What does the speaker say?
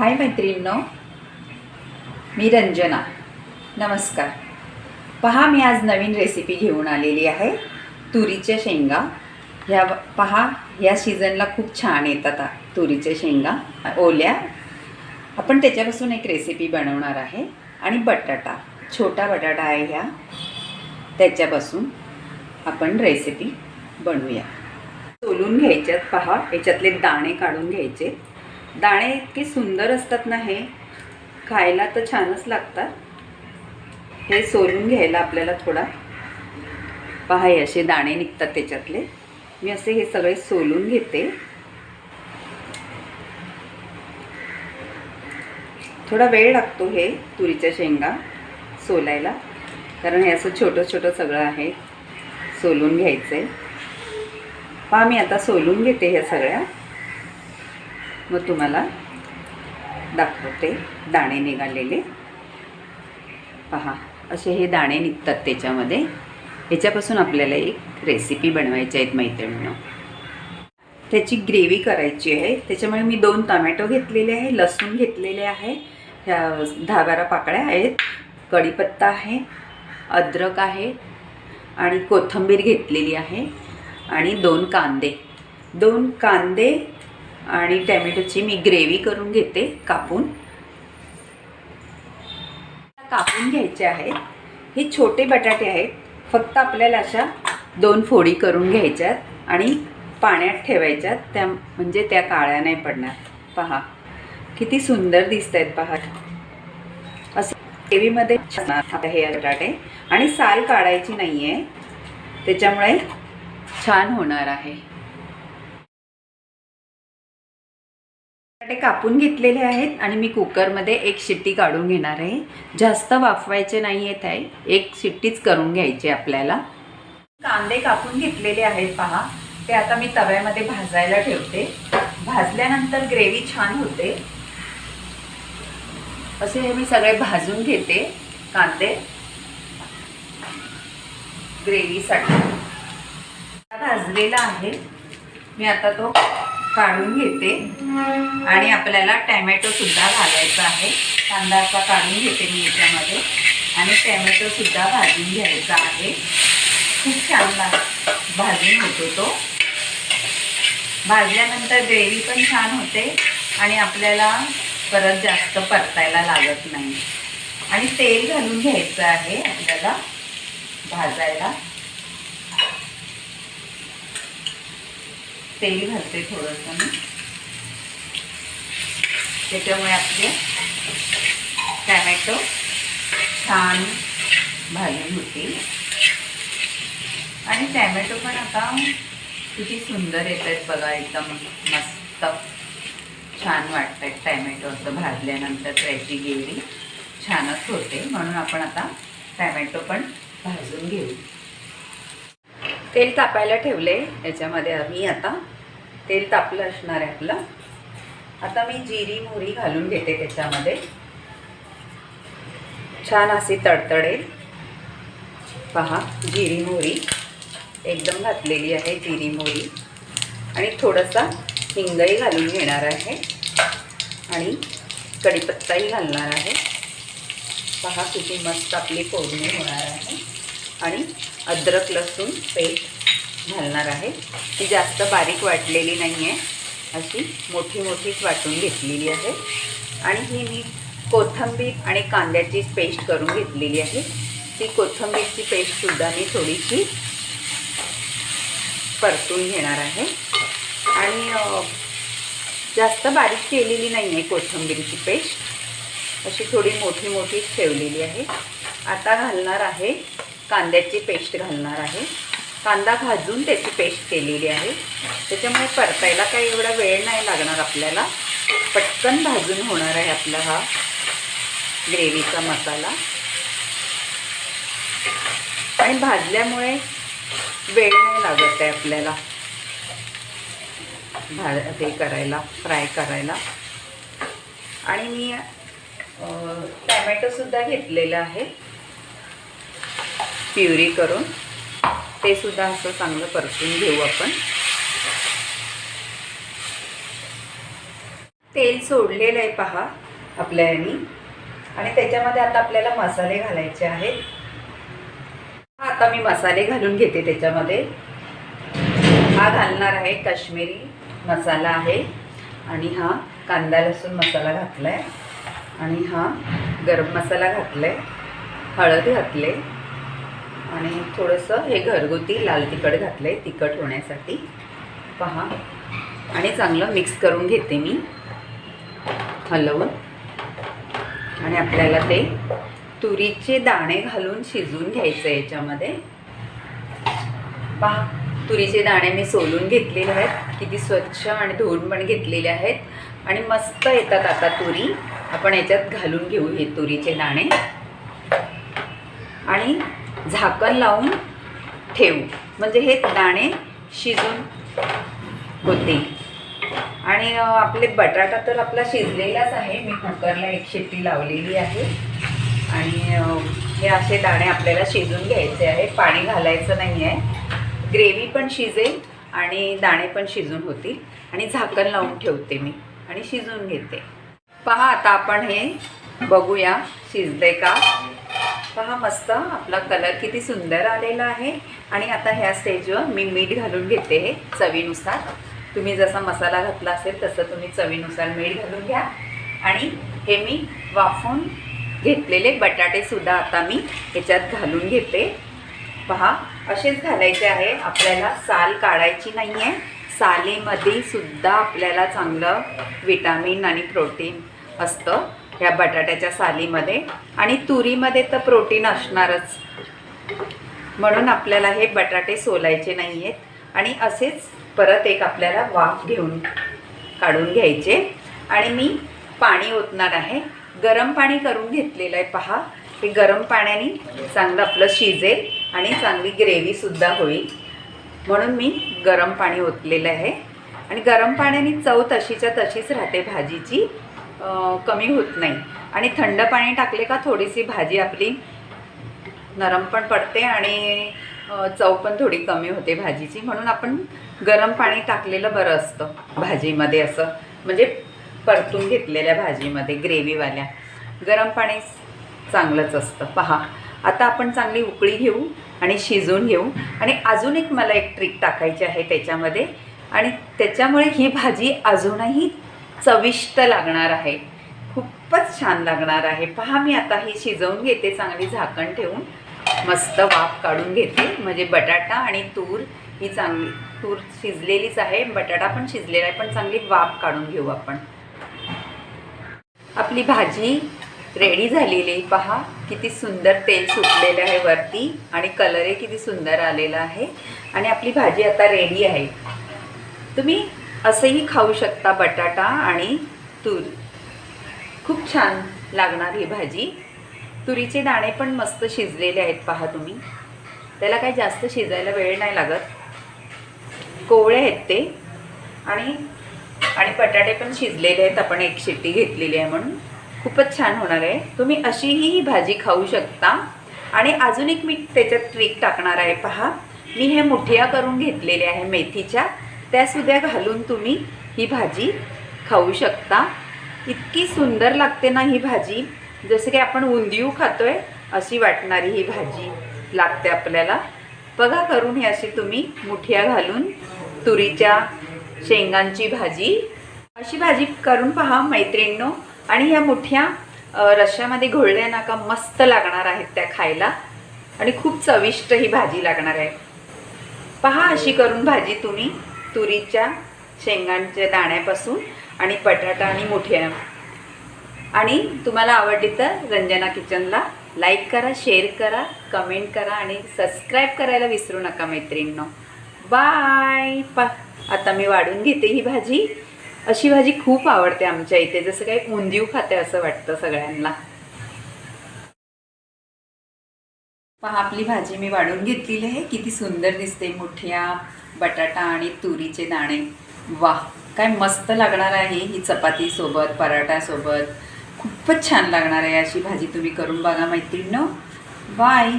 हाय मैत्रिणींनो मी रंजना. नमस्कार. पहा मी आज नवीन रेसिपी घेऊन आलेली आहे. तुरीच्या शेंगा. ह्या पहा ह्या सीझनला खूप छान येतात तुरीच्या शेंगा ओल्या. आपण त्याच्यापासून एक रेसिपी बनवणार आहे. आणि बटाटा. छोटा बटाटा आहे ह्या. त्याच्यापासून आपण रेसिपी बनवूया. सोलून घ्यायच्यात पहा याच्यातले दाणे काढून घ्यायचे. दाणे इतके सुंदर असतात ना हे खायला तर छानच लागतात. हे सोलून घ्यायला आपल्याला थोडा. पहा हे असे दाणे निघतात त्याच्यातले. मी असे हे सगळे सोलून घेते. थोडा वेळ लागतो हे तुरीच्या शेंगा सोलायला कारण हे असं छोटं छोटं सगळं आहे सोलून घ्यायचं आहे पहा मी आता सोलून घेते ह्या सगळ्या. मग तुम्हाला दाखवते. दाणे निघालेले. पहा असे हे दाणे निघतात त्याच्यामध्ये. ह्याच्यापासून आपल्याला एक रेसिपी बनवायची आहेत मैत्रिणीनं. त्याची ग्रेव्ही करायची आहे. त्याच्यामुळे मी दोन टमॅटो घेतलेले आहे लसूण घेतलेले आहे. ह्या दहा बारा पाकळ्या आहेत. कढीपत्ता आहे अद्रक आहे आणि कोथिंबीर घेतलेली आहे आणि दोन कांदे. दोन कांदे आणि टॅमॅटोची मी ग्रेव्ही करून घेते कापून. कापून घ्यायचे आहेत. हे छोटे बटाटे आहेत. फक्त आपल्याला अशा दोन फोडी करून घ्यायच्यात आणि पाण्यात ठेवायच्यात. त्या म्हणजे त्या काळ्या नाही पडणार. पहा किती सुंदर दिसत आहेत पहा. असं ग्रेव्हीमध्ये छान आता हे बटाटे. आणि साल काढायची नाही आहे त्याच्यामुळे छान होणार आहे. कापून घेतलेले आहेत आणि मी कुकरमध्ये एक शिट्टी काढून घेणार आहे. जास्त वाफवायचे नाही आहेत आहे एक शिट्टीच करून घ्यायची आपल्याला. कांदे कापून घेतलेले आहेत पहा. ते आता मी तव्यामध्ये भाजायला ठेवते. भाजल्यानंतर ग्रेव्ही छान होते. असे हे मी सगळे भाजून घेते कांदे ग्रेव्हीसाठी. भाजलेला आहे. मी आता तो काढून घेते. आणि आपल्याला टॅमॅटोसुद्धा घालायचा आहे. कांदा असा काढून घेते मी याच्यामध्ये. आणि टॅमॅटोसुद्धा भाजून घ्यायचा आहे. खूप छान भाजून होतो तो. भाजल्यानंतर ग्रेव्ही पण छान होते. आणि आपल्याला परत जास्त परतायला लागत नाही. आणि तेल घालून घ्यायचं आहे आपल्याला भाजायला. तेल घालते थोडंसं मी. त्याच्यामुळे आपले टॅमॅटो छान भाजून होतील. आणि टॅमॅटो पण आता किती सुंदर येत आहेत बघा एकदम मस्त छान वाटत आहेत टॅमॅटो असं भाजल्यानंतर त्याची गेली छानच होते. म्हणून आपण आता टॅमॅटो पण भाजून घेऊ. तेल तापायला ठेवले. याच्यामध्ये आम्ही आता तेल तापलं असणार आहे आपलं. आता मी जिरी मोहरी घालून घेते त्याच्यामध्ये. छान अशी तडतडेल. पहा जिरी मोहरी. एकदम घातलेली आहे जिरी मोहरी. आणि थोडासा हिंगही घालून घेणार आहे. आणि कढीपत्ताही घालणार आहे. पहा किती मस्त आपली फोडणी होणार आहे. आणि अद्रक लसूण पेस्ट घालणार आहे. ती जास्त बारीक वाटलेली नाही आहे अशी मोठी मोठीच वाटून घेतलेली आहे. आणि ही मी कोथिंबीर आणि कांद्याची पेस्ट करून घेतलेली आहे. ती कोथिंबीरची पेस्टसुद्धा मी थोडीशी परतून घेणार आहे. आणि जास्त बारीक केलेली नाही आहे कोथिंबीरची पेस्ट. अशी थोडी मोठी मोठीच ठेवलेली आहे. आता घालणार आहे कांद्याची पेस्ट घालणार आहे. कांदा भाजून त्याची पेस्ट केलेली आहे. त्याच्यामुळे परतायला काही एवढा वेळ नाही लागणार आपल्याला. पटकन भाजून होणार आहे आपला हा ग्रेव्हीचा मसाला. आणि भाजल्यामुळे वेळ नाही लागत आहे आपल्याला. भा ते करायला फ्राय करायला. आणि मी टॅमॅटोसुद्धा घेतलेलं आहे. प्युरी करून. ते सुद्धा असं चांगलं परतून घेऊ आपण. तेल सोडलेलं आहे पहा आपल्या यानी आणि त्याच्यामध्ये आता आपल्याला मसाले घालायचे आहेत. हा आता मी मसाले घालून घेते त्याच्यामध्ये. हा घालणार आहे काश्मीरी मसाला आहे. आणि हा कांदा लसूण मसाला घातला आहे आणि हा गरम मसाला घातला आहे हळद घातले आणि थोडंसं हे घरगुती लाल तिखट घातलं आहे तिखट होण्यासाठी. पहा. आणि चांगलं मिक्स करून घेते मी. हलवून. आणि आपल्याला ते तुरीचे दाणे घालून शिजवून घ्यायचं आहे याच्यामध्ये. पहा. तुरीचे दाणे मी सोलून घेतलेले आहेत. किती स्वच्छ आणि धुवून पण घेतलेले आहेत. आणि मस्त येतात आता तुरी. आपण याच्यात घालून घेऊ हे तुरीचे दाणे. आणि झाकण लावून ठेवू. म्हणजे हे दाणे शिजून होते. आणि आपले बटाटा तर आपला शिजलेलाच आहे. मी कुकरला एक शिट्टी लावलेली आहे. आणि हे असे दाणे आपल्याला शिजून घ्यायचे आहे. पाणी घालायचं नाही आहे. ग्रेव्ही पण शिजेल आणि दाणे पण शिजून होतील. आणि झाकण लावून ठेवते मी आणि शिजून घेते. पहा आता आपण हे बघूया. शिजले का? पहा मस्त आपला कलर किती सुंदर आलेला आहे. आणि आता ह्या स्टेजवर मी मीठ घालून घेते हे चवीनुसार. तुम्ही जसा मसाला घातला असेल तसं तुम्ही चवीनुसार मीठ घालून घ्या. आणि हे मी वाफून घेतलेले बटाटेसुद्धा आता मी ह्याच्यात घालून घेते. पहा असेच घालायचे आहे. आपल्याला साल काढायची नाही आहे सालीमध्ये सुद्धा आपल्याला चांगलं विटामिन आणि प्रोटीन असतं. ह्या बटाट्याच्या सालीमध्ये. आणि तुरीमध्ये तर प्रोटीन असणारच. म्हणून आपल्याला हे बटाटे सोलायचे नाही आहेत आणि असेच परत एक आपल्याला वाफ घेऊन काढून घ्यायचे. आणि मी पाणी ओतणार आहे. गरम पाणी करून घेतलेलं आहे. पहा हे गरम पाण्याने चांगलं आपलं शिजेल आणि चांगली ग्रेव्हीसुद्धा होईल. म्हणून मी गरम पाणी ओतलेलं आहे. आणि गरम पाण्याने चव तशीच्या तशीच राहते भाजीची. कमी होत नाही. आणि थंड पाणी टाकले का थोडीशी भाजी आपली नरम पण पडते आणि चव पण थोडी कमी होते भाजीची. म्हणून आपण गरम पाणी टाकलेलं बरं असतं भाजीमध्ये असं. म्हणजे परतून घेतलेल्या भाजीमध्ये ग्रेव्हीवाल्या. गरम पाणी चांगलंच असतं. पहा आता आपण चांगली उकळी घेऊ आणि शिजवून घेऊ. आणि अजून एक मला एक ट्रिक टाकायची आहे त्याच्यामध्ये. आणि त्याच्यामुळे ही भाजी अजूनही चविष्ट लागणार आहे. खूपच छान लागणार आहे. पहा मी आता ही शिजवून घेते चांगली झाकण ठेवून. मस्त वाफ काढून घेते. म्हणजे बटाटा आणि तूर ही चांगली तूर शिजलेलीच आहे. बटाटा पण शिजलेला आहे पण चांगली वाफ काढून घेऊ आपण. आपली भाजी रेडी झालेली पहा किती सुंदर तेल सुटलेलं आहे वरती आणि कलरही किती सुंदर आलेला आहे. आणि आपली भाजी आता रेडी आहे. तुम्ही असंही खाऊ शकता बटाटा आणि तूर. खूप छान लागणार ही भाजी. तुरीचे दाणे पण मस्त शिजलेले आहेत पहा तुम्ही. त्याला काही जास्त शिजायला वेळ नाही लागत. कोवळे आहेत ते. आणि आणि बटाटे पण शिजलेले आहेत आपण एक शिट्टी घेतलेली आहे म्हणून. खूपच छान होणार आहे. तुम्ही अशीही ही भाजी खाऊ शकता. आणि अजून एक मी त्याच्यात ट्रिक टाकणार आहे पहा. मी हे मुठिया करून घेतलेले आहे मेथीच्या. त्यासुद्धा घालून तुम्ही ही भाजी खाऊ शकता. इतकी सुंदर लागते ना ही भाजी. जसं की आपण उंदीव खातो आहे अशी वाटणारी ही भाजी लागते आपल्याला. बघा करून ही अशी तुम्ही मुठिया घालून तुरीच्या शेंगांची भाजी. अशी भाजी करून पहा मैत्रिणींनो. आणि ह्या मुठ्या रश्श्यामध्ये घोळल्या ना का मस्त लागणार आहेत त्या खायला. आणि खूप चविष्ट ही भाजी लागणार आहे. पहा अशी करून भाजी तुम्ही. तुरीच्या शेंगांच्या दाण्यापासून आणि बटाटा आणि मुठ्या. आणि तुम्हाला आवडली तर रंजना किचनला लाईक करा शेअर करा कमेंट करा आणि सबस्क्राईब करायला विसरू नका मैत्रिणींनो. बाय. पा. आता मी वाढून घेते ही भाजी. अशी भाजी खूप आवडते आमच्या इथे. जसं काही उंदीव खाते असं वाटतं सगळ्यांना. पहा आपली भाजी मी वाढून घेतलेली आहे. किती सुंदर दिसते मुठ्या बटाटा आणि तुरीचे दाणे. वा काय मस्त लागणार आहे ही चपातीसोबत पराठासोबत खूपच छान लागणार आहे अशी भाजी तुम्ही करून बघा मैत्रिणीनं. बाय